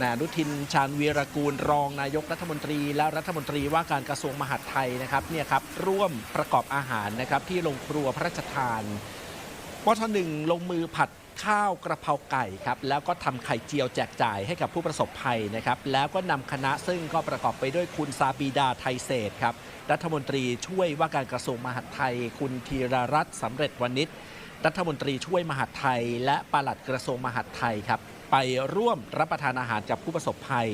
นายอนุทินชาญวีรกูลรองนายกรัฐมนตรี และรัฐมนตรีว่าการกระทรวงมหาดไทยนะครับเนี่ยครับร่วมประกอบอาหารนะครับที่โรงครัวพระราชทานปทหนึ่งลงมือผัดข้าวกระเพราไก่ครับแล้วก็ทำไข่เจียวแจกจ่ายให้กับผู้ประสบภัยนะครับแล้วก็นำคณะซึ่งก็ประกอบไปด้วยคุณซาปีดาไทยเศษครับรัฐมนตรีช่วยว่าการกระทรวงมหาดไทย คุณธีรรัตน์สำเร็จวณิชรัฐมนตรีช่วยมหาดไทย และปลัดกระทรวงมหาดไทยครับ ไปร่วมรับประทานอาหารกับผู้ประสบภัย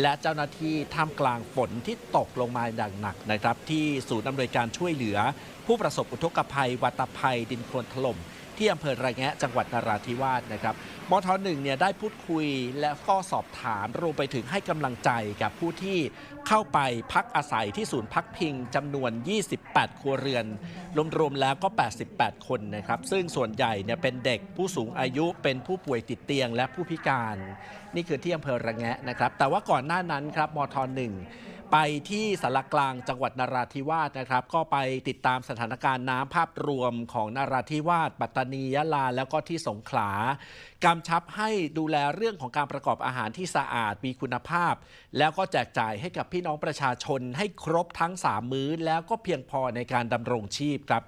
และเจ้าหน้าที่ท่ามกลางฝนที่ตกลงมาอย่างหนักนะครับ ที่ศูนย์อำนวยการช่วยเหลือ ผู้ประสบอุทกภัยวัตภัยดินโคลนถล่ม ที่อำเภอระแงะจังหวัดนราธิวาสนะครับมทหนึ่งเนี่ยได้พูดคุยและก็สอบถามรวมไปถึงให้กำลังใจกับผู้ที่เข้าไปพักอาศัยที่ศูนย์พักพิงจำนวน 28 ครัวเรือน รวมๆแล้วก็ 88 คนนะครับ ซึ่งส่วนใหญ่เนี่ยเป็นเด็กผู้สูงอายุเป็นผู้ป่วยติดเตียงและผู้พิการ นี่คือที่อำเภอระแงะนะครับ แต่ว่าก่อนหน้านั้นครับมทหนึ่ง ไปที่สารกลางจังหวัดนราธิวาสนะครับ ก็ไปติดตามสถานการณ์น้ำภาพรวมของนราธิวาสปัตตานียะลา แล้วก็ที่สงขลากำชับให้ดูแลเรื่องของการประกอบอาหารที่สะอาดมีคุณภาพ แล้วก็แจกจ่ายให้กับพี่น้องประชาชนให้ครบทั้ง 3 มื้อ แล้วก็เพียงพอในการดำรงชีพครับ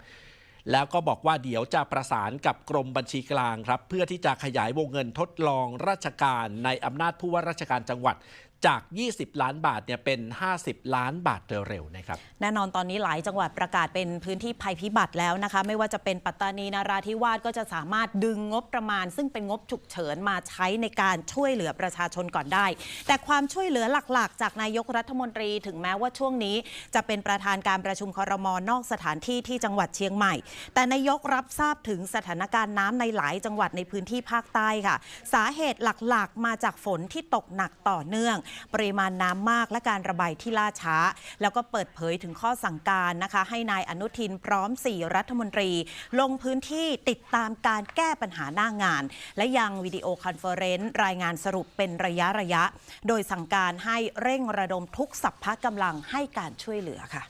แล้วก็บอกว่าเดี๋ยวจะประสานกับกรมบัญชีกลางครับ เพื่อที่จะขยายวงเงินทดลองราชการในอำนาจผู้ว่าราชการจังหวัด จาก 20 ล้านบาทเนี่ยเป็น 50 ล้านบาทเร็วๆนะครับแน่นอนตอนนี้หลายจังหวัดประกาศเป็นพื้นที่ภัยพิบัติแล้วนะคะไม่ว่าจะเป็นปัตตานีนาราธิวาสก็จะสามารถดึงงบประมาณ ซึ่งเป็นงบฉุกเฉินมาใช้ในการช่วยเหลือประชาชนก่อนได้ แต่ความช่วยเหลือหลักๆ จากนายกรัฐมนตรีถึงแม้ว่าช่วงนี้ จะเป็นประธานการประชุมคอรมอนอกสถานที่ที่จังหวัดเชียงใหม่ แต่นายกรับทราบถึงสถานการณ์น้ำในหลายจังหวัดในพื้นที่ภาคใต้ค่ะ สาเหตุหลักๆ มาจากฝนที่ตกหนักต่อเนื่องปริมาณน้ำมากและการระบายที่ล่าช้า แล้วก็เปิดเผยถึงข้อสั่งการนะคะ ให้นายอนุทินพร้อม 4 รัฐมนตรี ลงพื้นที่ติดตามการแก้ปัญหาหน้างาน และยังวิดีโอคอนเฟอเรนซ์รายงานสรุปเป็นระยะระยะ โดยสั่งการให้เร่งระดมทุกสัพพะกำลังให้การช่วยเหลือค่ะ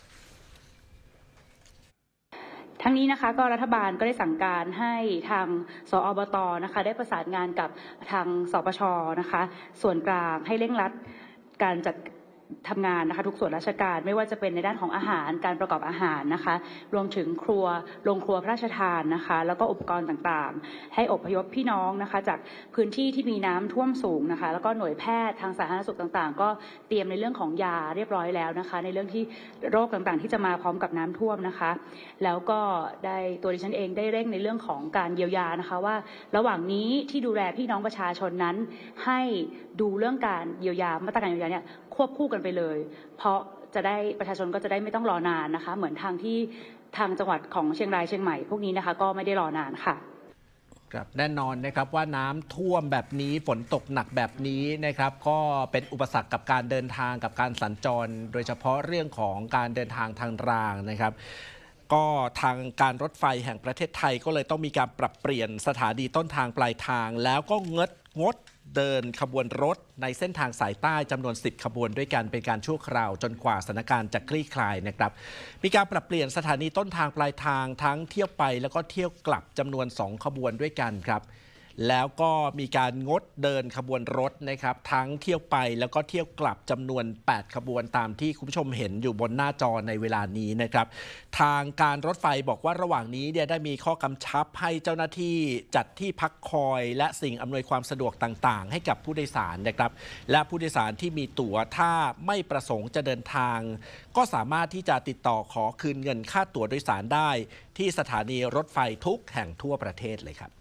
ทั้งนี้นะคะก็รัฐบาลก็ได้สั่งการให้ทางสอบตนะคะได้ประสานงานกับทางสปชนะคะส่วนกลางให้เร่งรัดการจัด ทำงานนะคะทุกส่วนราชการไม่ว่าจะเป็นในด้านของอาหารการประกอบอาหารนะคะ รวมถึงครัวโรงครัวพระราชทานนะคะ แล้วก็อุปกรณ์ต่างๆ ให้อพยพพี่น้องนะคะ จากพื้นที่ที่มีน้ำท่วมสูงนะคะ แล้วก็หน่วยแพทย์ทางสาธารณสุขต่างๆ ก็เตรียมในเรื่องของยาเรียบร้อยแล้วนะคะ ในเรื่องที่โรคต่างๆ ที่จะมาพร้อมกับน้ำท่วมนะคะ แล้วก็ได้ตัวดิฉันเองได้เร่งในเรื่องของการเยียวยานะคะว่า ระหว่างนี้ที่ดูแลพี่น้องประชาชนนั้น ให้ดูเรื่องการเยียวยามาตรการเยียวยาเนี่ยควบคู่กันไปเลย เพราะจะได้ประชาชนก็จะได้ไม่ต้องรอนานนะคะ เหมือนทางที่ทางจังหวัดของเชียงรายเชียงใหม่พวกนี้นะคะ ก็ไม่ได้รอนานค่ะครับแน่นอนนะครับว่าน้ำท่วมแบบนี้ฝนตกหนักแบบนี้นะครับ ก็เป็นอุปสรรคกับการเดินทางกับการสัญจร โดยเฉพาะเรื่องของการเดินทางทางรางนะครับ ก็ทางการรถไฟแห่งประเทศไทยก็เลยต้องมีการปรับเปลี่ยนสถานีต้นทางปลายทาง แล้วก็งด งดเดินขบวนรถในเส้นทางสายใต้จำนวน 10 ขบวนด้วยกันเป็นการชั่วคราวจนกว่าสถานการณ์จะคลี่คลายนะครับ มีการปรับเปลี่ยนสถานีต้นทางปลายทางทั้งเที่ยวไปแล้วก็เที่ยวกลับจำนวน 2 ขบวนด้วยกันครับ แล้วก็มีการงดเดินขบวนรถนะครับ ทั้งเที่ยวไปแล้วก็เที่ยวกลับจำนวน 8 ขบวนตามที่คุณผู้ชมเห็นอยู่บนหน้าจอในเวลานี้นะครับ ทางการรถไฟบอกว่าระหว่างนี้เนี่ยได้มีข้อกำชับให้เจ้าหน้าที่จัดที่พักคอย และสิ่งอำนวยความสะดวกต่าง ๆ ให้กับผู้โดยสารนะครับ และผู้โดยสารที่มีตั๋วถ้าไม่ประสงค์จะเดินทาง ก็สามารถที่จะติดต่อขอคืนเงินค่าตั๋วโดยสารได้ ที่สถานีรถไฟทุกแห่งทั่วประเทศเลยครับ